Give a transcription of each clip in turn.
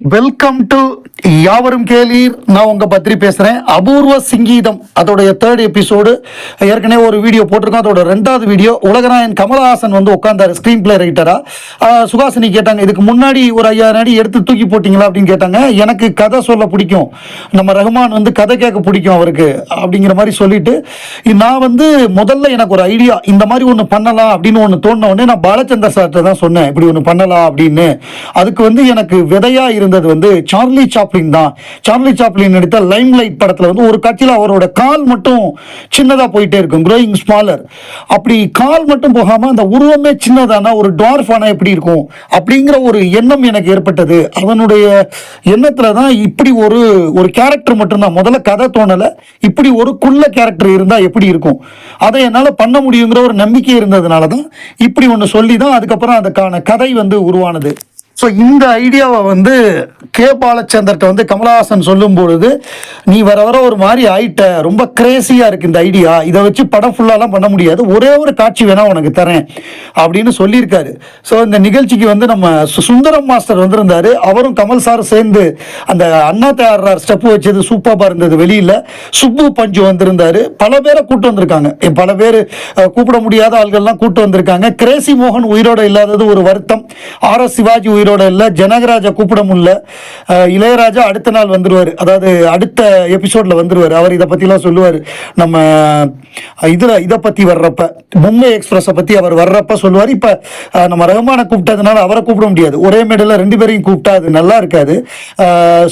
Welcome to யாவரும் கேளீர். நான் உங்கள் பத்ரி பேசுகிறேன் அபூர்வ சிங்கீதம். அதோடைய தேர்ட் எபிசோடு ஏற்கனவே ஒரு வீடியோ போட்டிருக்கோம். அதோட ரெண்டாவது வீடியோ உலகநாயன் கமலஹாசன் வந்து உட்காந்தாரு ஸ்க்ரீன் பிளே ரைட்டராக சுகாசினி கேட்டாங்க இதுக்கு முன்னாடி ஒரு ஐயாயிரம் அடி எடுத்து தூக்கி போட்டிங்களா? அப்படின்னு கேட்டாங்க. எனக்கு கதை சொல்ல பிடிக்கும். நம்ம ரஹ்மான் வந்து கதை கேட்க பிடிக்கும் அவருக்கு அப்படிங்கிற மாதிரி சொல்லிட்டு நான் வந்து முதல்ல எனக்கு ஒரு ஐடியா இந்த மாதிரி ஒன்று பண்ணலாம் அப்படின்னு ஒன்று தோணுன உடனே நான் பாலச்சந்தர் சார்கிட்ட தான் சொன்னேன் இப்படி ஒன்று பண்ணலாம் அப்படின்னு. அதுக்கு வந்து எனக்கு விதையாக இருந்து இருந்தது வந்து சார்லி சாப்ளின் தான். சார்லி சாப்ளின் நடித்த லைம் லைட் படத்தில் வந்து ஒரு கட்சியில் அவரோட கால் மட்டும் சின்னதாக போயிட்டே இருக்கும். க்ரோயிங் ஸ்மாலர் அப்படி கால் மட்டும் போகாமல் அந்த உருவமே சின்னதானா ஒரு டார்ஃப் ஆனால் எப்படி இருக்கும்? அப்படிங்கிற ஒரு எண்ணம் எனக்கு ஏற்பட்டது. அதனுடைய எண்ணத்தில் தான் இப்படி ஒரு ஒரு கேரக்டர் மட்டும்தான் முதல்ல கதை தோணலை. இப்படி ஒரு குள்ள கேரக்டர் இருந்தால் எப்படி இருக்கும்? அதை என்னால் பண்ண முடியுங்கிற ஒரு நம்பிக்கை இருந்ததுனால தான் இப்படி ஒன்று சொல்லி தான் அதுக்கப்புறம் அதுக்கான கதை வந்து உருவானது. ஸோ இந்த ஐடியாவை வந்து கே பாலச்சந்தர்கிட்ட வந்து கமலஹாசன் சொல்லும் பொழுது நீ வர வர ஒரு மாதிரி ஆயிட்ட. ரொம்ப கிரேசியாக இருக்கு இந்த ஐடியா இதை வச்சு படம் ஃபுல்லாலாம் பண்ண முடியாது. ஒரே ஒரு காட்சி வேணால் உனக்கு தரேன். அப்படின்னு சொல்லியிருக்காரு. ஸோ இந்த நிகழ்ச்சிக்கு வந்து நம்ம சு- சுந்தரம் மாஸ்டர் வந்திருந்தாரு. அவரும் கமல் சார் சேர்ந்து அந்த அண்ணா தயாரார் ஸ்டெப்பு வச்சது சூப்பராக இருந்தது வெளியில். சுப்பு பஞ்சு வந்திருந்தாரு. பல பேரை கூப்பிட்டு வந்திருக்காங்க. பல பேர் கூப்பிட முடியாத ஆள்கள்லாம் கூப்பிட்டு வந்திருக்காங்க. கிரேசி மோகன் உயிரோட இல்லாதது ஒரு வருத்தம். ஆர். எஸ். சிவாஜி உயிரோட இல்லை ஜனகராஜா கூப்பிட முடியல. இளையராஜா அடுத்த நாள் வந்துடுவார் அதாவது அடுத்த எபிசோட்ல வந்துடுவார் அவர் இதை பற்றிலாம் சொல்லுவார். நம்ம இதில் இதை பற்றி வர்றப்ப மும்பை எக்ஸ்பிரஸை பற்றி அவர் வர்றப்ப சொல்லுவார். இப்போ நம்ம ரஹ்மானை கூப்பிட்டதுனால அவரை கூப்பிட முடியாது. ஒரே மேடையில் ரெண்டு பேரையும் கூப்பிட்டா அது நல்லா இருக்காது.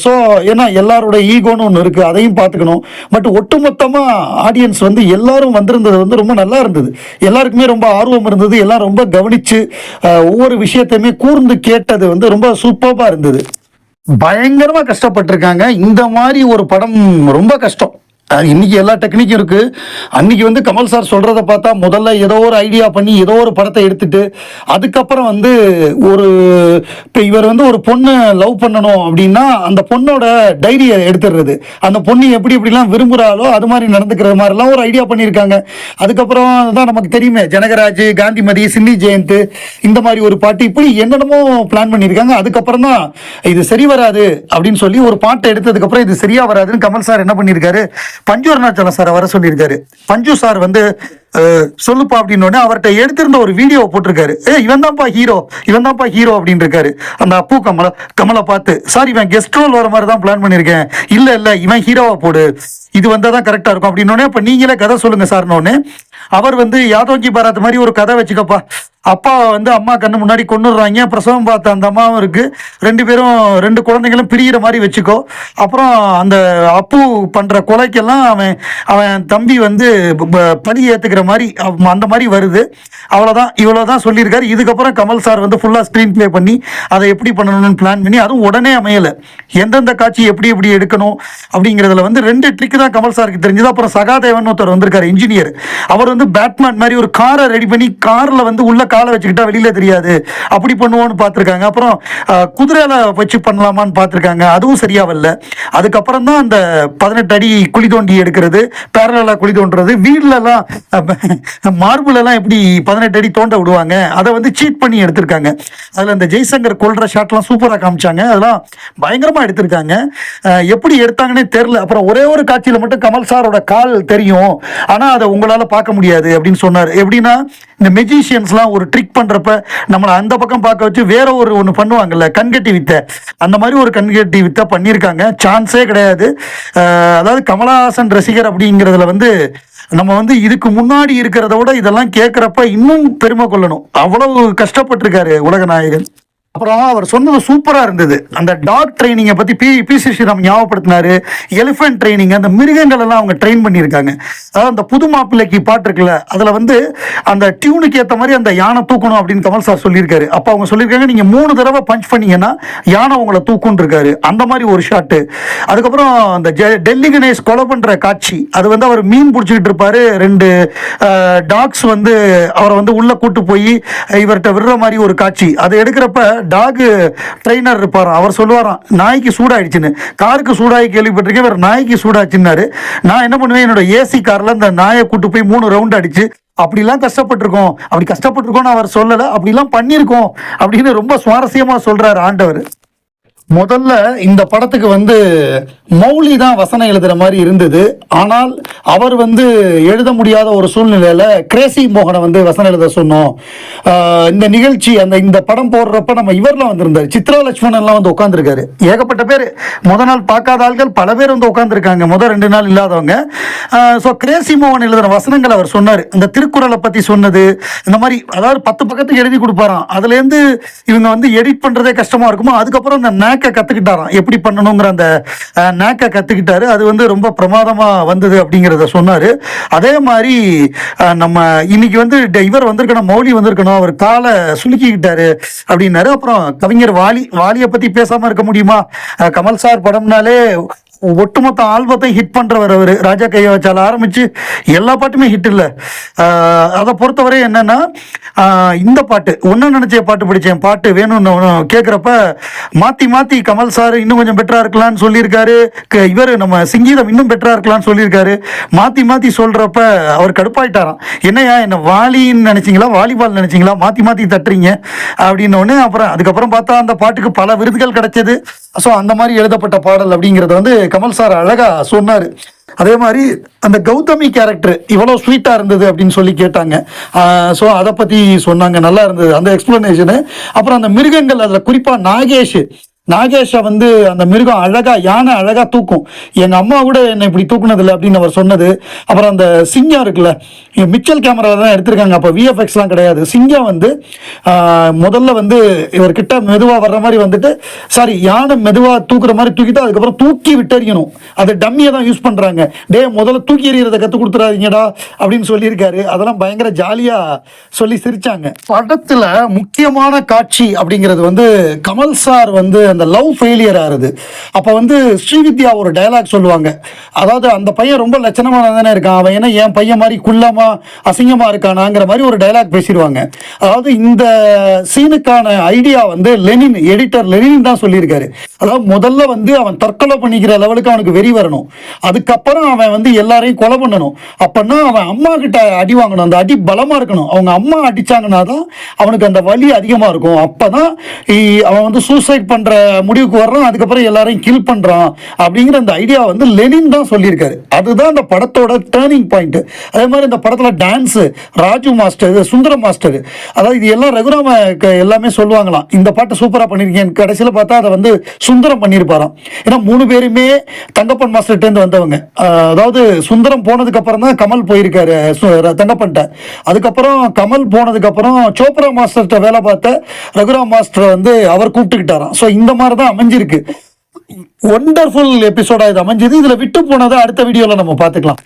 ஸோ ஏன்னா எல்லாரோட ஈகோன்னு ஒன்று இருக்குது அதையும் பார்த்துக்கணும். பட் ஒட்டுமொத்தமாக ஆடியன்ஸ் வந்து எல்லாரும் வந்திருந்தது வந்து ரொம்ப நல்லா இருந்தது. எல்லாருக்குமே ரொம்ப ஆர்வம் இருந்தது. எல்லாம் ரொம்ப கவனித்து ஒவ்வொரு விஷயத்தையுமே கூர்ந்து கேட்டது வந்து ரொம்ப சூப்பராக இருந்தது. பயங்கரமா கஷ்டப்பட்டிருக்காங்க. இந்த மாதிரி ஒரு படம் ரொம்ப கஷ்டம். இன்னைக்கு எல்லா டெக்னிக்கும் இருக்கு. அன்னைக்கு வந்து கமல் சார் சொல்றத பார்த்தா முதல்ல ஏதோ ஒரு ஐடியா பண்ணி ஏதோ ஒரு படத்தை எடுத்துட்டு அதுக்கப்புறம் வந்து ஒரு இப்போ இவர் வந்து ஒரு பொண்ணை லவ் பண்ணணும் அப்படின்னா அந்த பொண்ணோட டைரியை எடுத்துடுறது. அந்த பொண்ணு எப்படி எப்படிலாம் விரும்புகிறாளோ அது மாதிரி நடந்துக்கிற மாதிரிலாம் ஒரு ஐடியா பண்ணியிருக்காங்க. அதுக்கப்புறம் தான் நமக்கு தெரியுமே ஜனகராஜ் காந்திமதி சின்னி ஜெயந்த் இந்த மாதிரி ஒரு பாட்டு இப்படி என்னென்னமோ பிளான் பண்ணியிருக்காங்க. அதுக்கப்புறம் தான் இது சரி வராது அப்படின்னு சொல்லி ஒரு பாட்டை எடுத்ததுக்கப்புறம் இது சரியா வராதுன்னு கமல் சார் என்ன பண்ணியிருக்காரு பஞ்சு அருணாச்சலம் சார் வர சொல்லியிருக்காரு. பஞ்சு சார் வந்து சொல்லுப்பா அப்படின்னு அவர்கிட்ட எடுத்திருந்த ஒரு வீடியோ போட்டிருக்காரு. ஏ இவன் தான்ப்பா ஹீரோ இவன் தான்ப்பா ஹீரோ அப்படின்னு இருக்காரு அந்த அப்பு கமல கமலை பார்த்து சார் இவன் கெஸ்ட் ரோல் வர மாதிரி தான் பிளான் பண்ணியிருக்கேன். இல்ல இல்ல இவன் ஹீரோவா போடு. இது வந்தால் தான் கரெக்டாக இருக்கும். அப்படின்னு இப்போ நீங்களே கதை சொல்லுங்க சார்னோடனே அவர் வந்து யாதோங்கி பாராத் மாதிரி ஒரு கதை வச்சுக்கப்பா. அப்பா வந்து அம்மா கண்ணு முன்னாடி கொண்டுடுறாங்க. பிரசவம் பார்த்த அந்த அம்மாவும் இருக்கு. ரெண்டு பேரும் ரெண்டு குழந்தைங்களும் பிரிகிற மாதிரி வச்சுக்கோ. அப்புறம் அந்த அப்பு பண்ற கொலைக்கெல்லாம் அவன் அவன் தம்பி வந்து ப- பழி ஏத்துக்கிற மாதிரி அந்த மாதிரி வருது. அவ்வளோதான் இவ்வளோதான் சொல்லியிருக்காரு. இதுக்கப்புறம் கமல் சார் வந்து ஃபுல்லாக ஸ்க்ரீன் ப்ளே பண்ணி அதை எப்படி பண்ணணும்னு பிளான் பண்ணி அதுவும் உடனே அமையலை. எந்தெந்த காட்சி எப்படி எப்படி எடுக்கணும் அப்படிங்கிறதுல வந்து ரெண்டு ட்ரிக் தான் கமல் சாருக்கு தெரிஞ்சது. அப்புறம் சகாதேவன் ஒருத்தர் வந்திருக்காரு இன்ஜினியர் அவர் வந்து பேட்மேன் மாதிரி ஒரு காரை ரெடி பண்ணி காரில் வந்து உள்ள காலை வச்சுக்கிட்டா வெளியில தெரியாது. அப்படி பண்ணுவோன்னு பார்த்துருக்காங்க. அப்புறம் குதிரையில வச்சு பண்ணலாமான்னு பார்த்துருக்காங்க. அதுவும் சரியா வரல. அதுக்கப்புறம் தான் அந்த பதினெட்டு அடி குழி தோண்டி எடுக்கிறது பேரலாக குழி தோண்டுறது வீட்லலாம் மார்பிள் எல்லாம் எப்படி பதினெட்டு அடி தோண்ட விடுவாங்க அதை வந்து சீட் பண்ணி எடுத்திருக்காங்க. அதில் அந்த ஜெய்சங்கர் கொல்ற ஷாட்லாம் சூப்பராக காமிச்சாங்க. அதெல்லாம் பயங்கரமாக எடுத்திருக்காங்க. எப்படி எடுத்தாங்கன்னே தெரில அப்புறம் ஒரே ஒரு காட்சியில் மட்டும் கமல் சாரோட கால் தெரியும். ஆனால் அதை உங்களால் பார்க்க முடியாது அப்படின்னு சொன்னார். எப்படின்னா இந்த மெஜிஷியன்ஸ்லாம் ஒரு ட்ரிக் பண்ணுறப்ப நம்மளை அந்த பக்கம் பார்க்க வச்சு வேற ஒரு ஒன்று பண்ணுவாங்கல்ல கண்கட்டி வித்தை. அந்த மாதிரி ஒரு கண்கட்டி வித்தை பண்ணியிருக்காங்க. சான்ஸே கிடையாது. அதாவது கமலஹாசன் ரசிகர் அப்படிங்கிறதுல வந்து நம்ம வந்து இதுக்கு முன்னாடி இருக்கிறத விட இதெல்லாம் கேட்குறப்ப இன்னும் பெருமை கொள்ளணும். அவ்வளவு கஷ்டப்பட்டிருக்காரு உலகநாயகன். அப்புறம் அவர் சொன்னது சூப்பராக இருந்தது. அந்த டாக் ட்ரைனிங்கை பற்றி பி பி சி ஸ்ரீராம் ஞாபகப்படுத்தினாரு. எலிஃபென்ட் ட்ரைனிங் அந்த மிருகங்கள் எல்லாம் அவங்க ட்ரெயின் பண்ணியிருக்காங்க. அதாவது அந்த புது மாப்பிள்ளைக்கு பாட்டு இருக்குல்ல அதில் வந்து அந்த டியூனுக்கு ஏற்ற மாதிரி அந்த யானை தூக்கணும் அப்படின்னு கமல் சார் சொல்லியிருக்காரு. அப்போ அவங்க சொல்லியிருக்காங்க நீங்கள் மூணு தடவை பஞ்ச் பண்ணீங்கன்னா யானை உங்களை தூக்குன்னு இருக்காரு அந்த மாதிரி ஒரு ஷாட்டு அதுக்கப்புறம் அந்த ஜெ- டெல்லி கணேஷ் கொலை பண்ணுற காட்சி. அது வந்து அவர் மீன் பிடிச்சிக்கிட்டு இருப்பாரு. ரெண்டு டாக்ஸ் வந்து அவரை வந்து உள்ளே கூட்டு போய் இவர்கிட்ட விடுற மாதிரி ஒரு காட்சி. அதை எடுக்கிறப்ப டாகு ட்ரெயினர் இருப்பார்? அவர் சொல்லுவாராம் நாய்க்கு சூடாயிடுச்சுன்னு. காருக்கு சூடாகி கேள்விப்பட்டிருக்கேன் வேற நாய்க்கு சூடாச்சுன்னாரு. நான் என்ன பண்ணுவேன் என்னோட ஏசி கார்ல அந்த நாயை கூட்டு போய் மூணு ரவுண்ட் அடிச்சு அப்படிலாம் கஷ்டப்பட்டிருக்கோம் அப்படி கஷ்டப்பட்டிருக்கோம்னு அவர் சொல்லலை அப்படிலாம் பண்ணியிருக்கோம் அப்படின்னு ரொம்ப சுவாரஸ்யமாக சொல்கிறார் ஆண்டவர். முதல்ல இந்த படத்துக்கு வந்து மௌலி தான் வசனம் எழுதுகிற மாதிரி இருந்தது. ஆனால் அவர் வந்து எழுத முடியாத ஒரு சூழ்நிலையில் கிரேசி மோகனை வந்து வசனம் எழுத சொன்னோம். இந்த நிகழ்ச்சி அந்த இந்த படம் போடுறப்ப நம்ம இவரெலாம் வந்திருந்தார். சித்ரா லட்சுமணன்லாம் வந்து உட்காந்துருக்காரு ஏகப்பட்ட பேர். முத நாள் பார்க்காத ஆள்கள் பல பேர் வந்து உட்காந்துருக்காங்க முத ரெண்டு நாள் இல்லாதவங்க. ஸோ கிரேசி மோகன் எழுதுன வசனங்கள் அவர் சொன்னார். இந்த திருக்குறளை பற்றி சொன்னது இந்த மாதிரி அதாவது பத்து பக்கத்துக்கு எழுதி கொடுப்பாராம். அதுலேருந்து இவங்க வந்து எடிட் பண்ணுறதே கஷ்டமாக இருக்குமோ அதுக்கப்புறம் அந்த நேக்கை கற்றுக்கிட்டாராம் எப்படி பண்ணணுங்கிற அந்த நேக்கை கற்றுக்கிட்டாரு அது வந்து ரொம்ப பிரமாதமாக வந்தது அப்படிங்கிறத சொன்னார். அதே மாதிரி நம்ம இன்னைக்கு வந்து ட- இவர் வந்திருக்கணும் மௌலி வந்திருக்கணும் அவர் காலை சுலுக்கிக்கிட்டாரு அப்படின்னாரு. அப்புறம் கவிஞர் வாலி வாலியை பற்றி பேசாமல் இருக்க முடியுமா? கமல் சார் படம்னாலே ஒட்டுமொத்த ஆல்பத்தை ஹிட் பண்ணுறவர் அவர். ராஜா கையை வச்சால ஆரம்பித்து எல்லா பாட்டுமே ஹிட் இல்லை. அதை பொறுத்தவரை என்னென்னா இந்த பாட்டு ஒன்று நினைச்ச பாட்டு பிடிச்சேன் பாட்டு வேணும்னு கேட்குறப்ப மாற்றி மாற்றி கமல் சார் இன்னும் கொஞ்சம் பெட்டராக இருக்கலாம்னு சொல்லியிருக்காரு. க- இவர் நம்ம சிங்கீதம் இன்னும் பெட்டராக இருக்கலாம்னு சொல்லியிருக்காரு. மாற்றி மாற்றி சொல்கிறப்ப அவர் கடுப்பாயிட்டாராம். என்னையா என்ன வாலின்னு நினச்சிங்களா? வாலிபால் நினச்சிங்களா? மாற்றி மாற்றி தட்டுறீங்க அப்படின்னு அப்புறம் அதுக்கப்புறம் பார்த்தா அந்த பாட்டுக்கு பல விருதுகள் கிடைச்சது. ஸோ அந்த மாதிரி எழுதப்பட்ட பாடல் அப்படிங்கிறத வந்து கமல் சார் அழகா சொன்னார். அதே மாதிரி அந்த கௌதமி கேரக்டர் இவ்வளோ ஸ்வீட்டாக இருந்தது அப்படின்னு சொல்லி கேட்டாங்க. ஸோ அதை பற்றி சொன்னாங்க. நல்லா இருந்தது. அந்த எக்ஸ்ப்ளனேஷனு அப்புறம் அந்த மிருகங்கள் அதில் குறிப்பாக நாகேஷ். நாகேஷை வந்து அந்த மிருகம் அழகா யானை அழகா தூக்கும். எங்க அம்மா கூட என்னை இப்படி தூக்குனதில்லை அப்படின்னு அவர் சொன்னது. அப்புறம் அந்த சிங்கம் இருக்குல்ல மிச்சல் கேமரா தான் எடுத்திருக்காங்க. அப்போ விஎஃப்எக்ஸ்லாம் கிடையாது. சிங்கம் வந்து முதல்ல வந்து இவர்கிட்ட மெதுவாக வர்ற மாதிரி வந்துட்டு சாரி யானை மெதுவாக தூக்குற மாதிரி தூக்கிட்டு அதுக்கப்புறம் தூக்கி விட்டறியணும் அது டம்மியை தான் யூஸ் பண்ணுறாங்க டே முதல்ல தூக்கி எறிகிறத கற்றுக் கொடுத்துறாதீங்கடா அப்படின்னு சொல்லியிருக்காரு. அதெல்லாம் பயங்கர ஜாலியாக சொல்லி சிரிச்சாங்க. படத்தில் முக்கியமான காட்சி அப்படிங்கிறது வந்து கமல் சார் வந்து அந்த லவ் ஃபெயிலியர் ஆகுது அப்போ வந்து ஸ்ரீவித்யா ஒரு டயலாக் சொல்லுவாங்க. அதாவது அந்த பையன் ரொம்ப லட்சணமாக தானே இருக்கான். அவன் என்ன என் பையன் மாதிரி குள்ளமாக அசிங்கமாக இருக்கானாங்கிற மாதிரி ஒரு டயலாக் பேசிடுவாங்க. அதாவது இந்த சீனுக்கான ஐடியா வந்து லெனின் எடிட்டர் லெனின் தான் சொல்லியிருக்காரு. அதாவது முதல்ல வந்து அவன் தற்கொலை பண்ணிக்கிற லெவலுக்கு அவனுக்கு வெறி வரணும். அதுக்கப்புறம் அவன் வந்து எல்லாரையும் கொலை பண்ணணும். அப்படின்னா அவன் அம்மா கிட்ட அடி வாங்கணும். அந்த அடி பலமாக இருக்கணும். அவங்க அம்மா அடிச்சாங்கன்னா தான் அவனுக்கு அந்த வலி அதிகமாக இருக்கும். அப்போ தான் அவன் வந்து சூசைட் பண்ணுற முடிவுக்கு வர்றான் அதுக்கப்புறம் எல்லாரையும் கில் பண்றான் அப்படிங்கிற அந்த ஐடியா வந்து லெனின் தான் சொல்லியிருக்காரு. அதுதான் அந்த படத்தோட டேர்னிங் பாயிண்ட் அதே மாதிரி இந்த படத்துல dance Raju master Sundaram master அதாவது இது எல்லாம் ரகுராம எல்லாமே சொல்லுவாங்களாம். இந்த பாட்டு சூப்பரா பண்ணியிருக்கேன் கடைசியில பார்த்தா அதை வந்து சுந்தரம் பண்ணியிருப்பாராம். ஏன்னா மூணு பேருமே தங்கப்பன் மாஸ்டர்கிட்ட வந்தவங்க. அதாவது சுந்தரம் போனதுக்கப்புறம் தான் கமல் போயிருக்காரு தங்கப்பன்ட்ட. அதுக்கப்புறம் கமல் போனதுக்கப்புறம் சோப்ரா மாஸ்டர்கிட்ட வேலை பார்த்த ரகுராம் மாஸ்டர் வந்து அவர் கூப்பிட்டுக்கிட்டாராம். ஸோ இந்த மாதிரி தான் அமைஞ்சிருக்கு ஒண்டர்ஃபுல் எபிசோடா இது அமைஞ்சது. இதுல விட்டு போனதை அடுத்த வீடியோல நம்ம பார்த்துக்கலாம்.